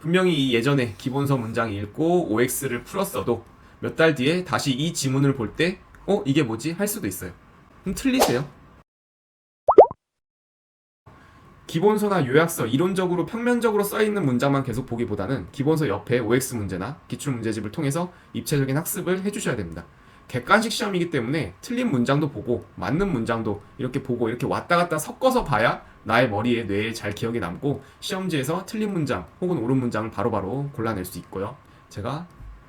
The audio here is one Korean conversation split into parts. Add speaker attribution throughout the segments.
Speaker 1: 분명히 이 예전에 기본서 문장 읽고 OX를 풀었어도 몇 달 뒤에 다시 이 지문을 볼 때, 어, 이게 뭐지? 할 수도 있어요. 그럼 틀리세요. 기본서나 요약서, 이론적으로 평면적으로 써있는 문장만 계속 보기보다는 기본서 옆에 OX 문제나 기출문제집을 통해서 입체적인 학습을 해주셔야 됩니다. 객관식 시험이기 때문에 틀린 문장도 보고 맞는 문장도 이렇게 보고 이렇게 왔다 갔다 섞어서 봐야 나의 머리에 뇌에 잘 기억이 남고 시험지에서 틀린 문장 혹은 옳은 문장을 바로바로 골라낼 수 있고요. 제가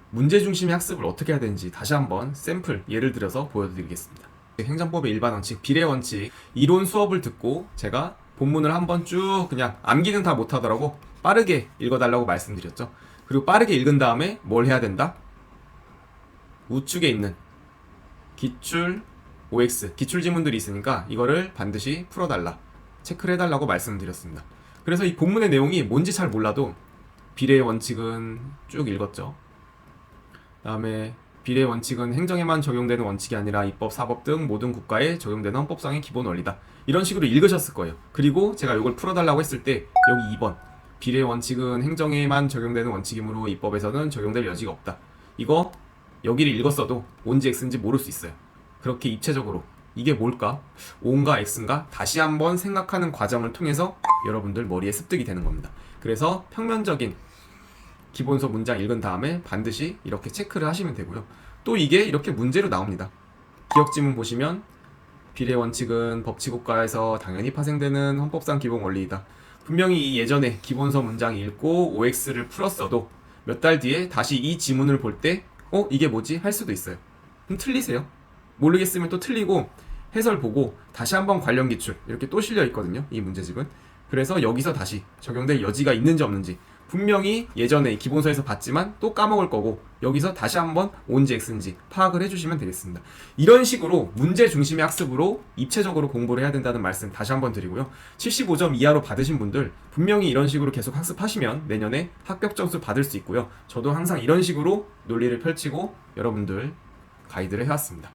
Speaker 1: 문제 중심의 학습을 어떻게 해야 되는지 다시 한번 샘플 예를 들어서 보여드리겠습니다. 행정법의 일반 원칙, 비례 원칙, 이론 수업을 듣고 제가 본문을 한번 쭉 그냥 암기는 다 못하더라고 빠르게 읽어달라고 말씀드렸죠. 그리고 빠르게 읽은 다음에 뭘 해야 된다? 우측에 있는 기출 OX 기출 지문들이 있으니까 이거를 반드시 풀어달라 체크를 해달라고 말씀드렸습니다. 그래서 이 본문의 내용이 뭔지 잘 몰라도 비례의 원칙은 쭉 읽었죠. 다음에 비례 원칙은 행정에만 적용되는 원칙이 아니라 입법, 사법 등 모든 국가에 적용되는 헌법상의 기본 원리다. 이런 식으로 읽으셨을 거예요. 그리고 제가 이걸 풀어달라고 했을 때 여기 2번 비례 원칙은 행정에만 적용되는 원칙이므로 입법에서는 적용될 여지가 없다. 이거 여기를 읽었어도 뭔지 X인지 모를 수 있어요. 그렇게 입체적으로 이게 뭘까? O인가 X인가? 다시 한번 생각하는 과정을 통해서 여러분들 머리에 습득이 되는 겁니다. 그래서 평면적인 기본서 문장 읽은 다음에 반드시 이렇게 체크를 하시면 되고요. 또 이게 이렇게 문제로 나옵니다. 기억 지문 보시면 비례 원칙은 법치국가에서 당연히 파생되는 헌법상 기본 원리이다. 분명히 이 예전에 기본서 문장 읽고 OX를 풀었어도 몇 달 뒤에 다시 이 지문을 볼 때, 어, 이게 뭐지? 할 수도 있어요. 그럼 틀리세요. 모르겠으면 또 틀리고 해설 보고 다시 한번 관련 기출 이렇게 또 실려 있거든요. 이 문제집은. 그래서 여기서 다시 적용될 여지가 있는지 없는지 분명히 예전에 기본서에서 봤지만 또 까먹을 거고 여기서 다시 한번 온지 X인지 파악을 해주시면 되겠습니다. 이런 식으로 문제 중심의 학습으로 입체적으로 공부를 해야 된다는 말씀 다시 한번 드리고요. 75점 이하로 받으신 분들 분명히 이런 식으로 계속 학습하시면 내년에 합격 점수 받을 수 있고요. 저도 항상 이런 식으로 논리를 펼치고 여러분들 가이드를 해왔습니다.